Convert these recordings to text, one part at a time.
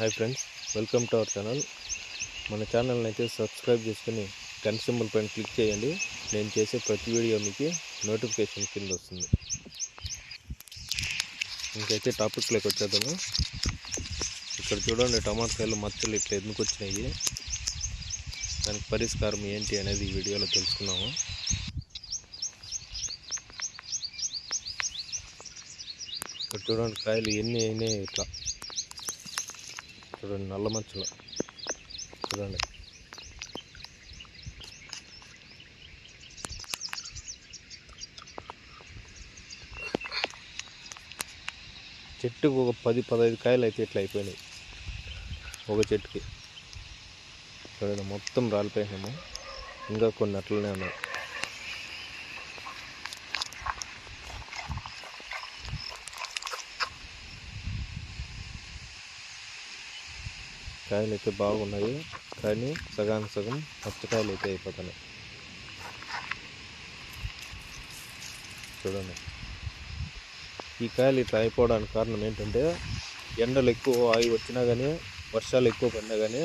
Hi friends welcome to our channel మన ఛానల్ని అయితే సబ్స్క్రైబ్ చేసుకుని గన్ సింబల్ పైన క్లిక్ చేయండి. నేను చేసే ప్రతి వీడియో మీకు నోటిఫికేషన్ కింద వస్తుంది. ఇంకైతే టాపిక్లోకి వచ్చేద్దాము. ఇక్కడ చూడండి టమాటాలు మచ్చలు ఇట్లా ఎందుకు వచ్చినాయి? దానికి పరిష్కారం ఏంటి అనేది ఈ వీడియోలో తెలుసుకున్నాము ఇక్కడ చూడండి కాయలు ఎన్ని అయినాయి ఇట్లా. చూడండి నల్ల మచ్చలు చూడండి. చెట్టుకు ఒక పది పదహైదు కాయలు అయితే ఇట్లా అయిపోయినాయి. ఒక చెట్టుకి. చూడండి మొత్తం రాలిపోయినాము ఇంకా కొన్ని అట్లనే ఉన్నాయి. కాయలు అయితే బాగున్నాయి కానీ సగానికి సగం పచ్చకాయలు అయితే అయిపోతున్నాయి. చూడండి. ఈ కాయలు ఇట్లా అయిపోవడానికి కారణం ఏంటంటే ఎండలు ఎక్కువ ఆగి వచ్చినా కానీ వర్షాలు ఎక్కువ పడినా కానీ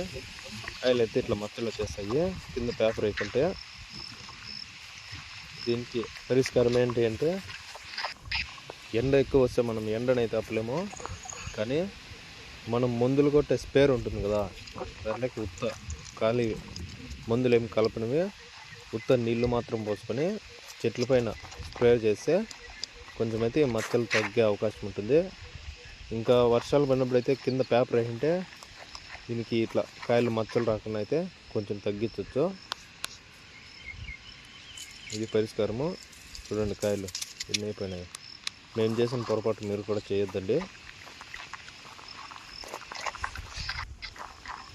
కాయలు అయితే ఇట్లా మచ్చలు వచ్చేస్తాయి. కింద పేపర్ అయిపోతే దీనికి పరిష్కారం ఏంటి అంటే ఎండ ఎక్కువ వస్తే మనం ఎండనైతే ఆపలేము. కానీ మనం మందులు కొట్టే స్పేర్ ఉంటుంది కదా దానికి ఉత్త ఖాళీ మందులు ఏమి కలపనివి ఉత్త నీళ్ళు మాత్రం పోసుకొని చెట్ల పైన స్ప్రే చేస్తే కొంచెం అయితే మచ్చలు తగ్గే అవకాశం ఉంటుంది. ఇంకా వర్షాలు పడినప్పుడు అయితే కింద పేపర్ వేసింటే దీనికి ఇట్లా కాయలు మచ్చలు రాకుండా అయితే కొంచెం తగ్గించవచ్చు ఇది పరిష్కారము. చూడండి కాయలు ఎన్ని అయిపోయినాయి. మేము చేసిన పొరపాటు మీరు కూడా చేయొద్దండి.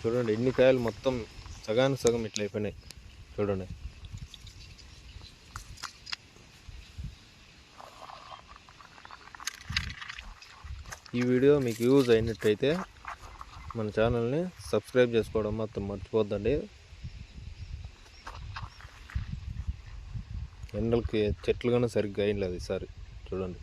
చూడండి ఎన్ని కాయలు మొత్తం సగానికి సగం ఇట్లా అయిపోయినాయి. చూడండి. ఈ వీడియో మీకు యూజ్ అయినట్టయితే మన ఛానల్ని సబ్స్క్రైబ్ చేసుకోవడం మాత్రం మర్చిపోద్దండి. ఎండలకి చెట్లు కానీ సరిగ్గా అయినలేదు ఈసారి. చూడండి.